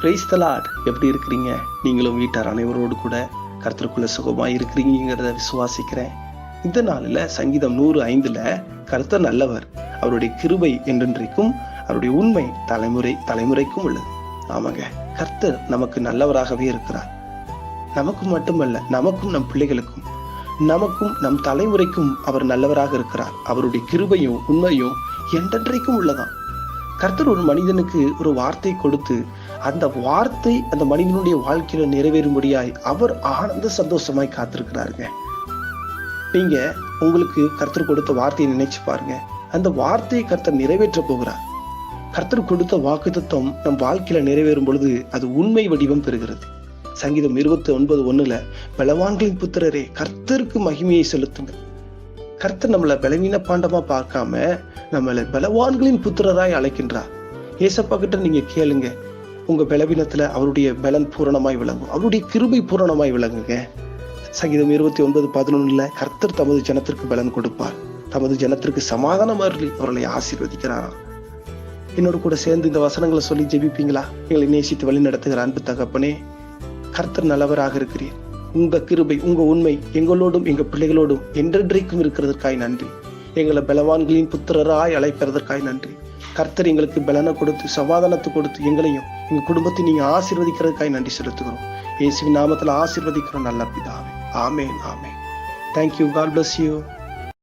Price தலாட் எப்படி இருக்கிறீங்க? நீங்களும் வீட்டார் அனைவரோடு கூட கர்த்தருக்குள்ள சுகமா இருக்கிறீங்கிறத விசுவாசிக்கிறேன். இந்த நாளில் சங்கீதம் நூறு ஐந்துல கர்த்தர் நல்லவர் அவருடைய கிருபை என்றென்றைக்கும் அவருடைய உண்மை தலைமுறை தலைமுறைக்கும் உள்ளது. ஆமாங்க கர்த்தர் நமக்கு நல்லவராகவே இருக்கிறார். நமக்கு மட்டுமல்ல நமக்கும் நம் பிள்ளைகளுக்கும் நமக்கும் நம் தலைமுறைக்கும் அவர் நல்லவராக இருக்கிறார். அவருடைய கிருபையும் உண்மையும் என்றென்றைக்கும் உள்ளதான் கர்த்தர் ஒரு மனிதனுக்கு ஒரு வார்த்தை கொடுத்து அந்த வார்த்தை அந்த மனிதனுடைய வாழ்க்கையில நிறைவேறும்படியாய் அவர் ஆனந்த சந்தோஷமாய் காத்திருக்கிறாருங்க. நீங்க உங்களுக்கு கர்த்தர் கொடுத்த வார்த்தையை நினைச்சு பாருங்க. அந்த வார்த்தையை கர்த்தர் நிறைவேற்ற போகிறார். கர்த்தர் கொடுத்த வாக்குத்தத்தம் நம் வாழ்க்கையில நிறைவேறும் பொழுது அது உண்மை வடிவம் பெறுகிறது. சங்கீதம் இருபத்தி ஒன்பது ஒண்ணுல பலவான்களின் புத்திரரே கர்த்தருக்கு மகிமையை செலுத்துங்கள். கர்த்தர் நம்மளை பலவீன பாண்டமா பார்க்காம நம்மளை பலவான்களின் புத்திரராய் அழைக்கின்றார். ஏசப்பா கிட்ட நீங்க கேளுங்க. உங்க பலவீனத்துல அவருடைய பலன் பூரணமாய் விளங்கும். அவருடைய கிருபை பூரணமாய் விளங்குங்க. சங்கீதம் இருபத்தி ஒன்பது பதினொன்னுல கர்த்தர் தமது ஜனத்திற்கு பலன் கொடுப்பார். தமது ஜனத்திற்கு சமாதானம் அருளி அவர்களை ஆசீர்வதிக்கிறாராம். என்னோட கூட சேர்ந்து இந்த வசனங்களை சொல்லி ஜெபிப்பீங்களா? எங்களை நேசித்து வழி நடத்துகிற அன்பு தகப்பனே கர்த்தர் நல்லவராக இருக்கிறீர். உங்க கிருபை உங்க உண்மை எங்களோடும் எங்க பிள்ளைகளோடும் என்றென்றைக்கும் இருக்கிறதற்காய் நன்றி. எங்களை பலவான்களின் புத்திரராய் அழைப்பதற்காய் நன்றி. கர்த்தர் எங்களுக்கு பலனை கொடுத்து சமாதானத்தை கொடுத்து எங்களையும் எங்க குடும்பத்தை நீங்க ஆசீர்வதிக்கிறதுக்காய் நன்றி செலுத்துகிறோம். இயேசுவின் நாமத்துல ஆசீர்வதிக்கிறோம் நல்ல பிதாவே. ஆமேன் ஆமேன். Thank you God bless you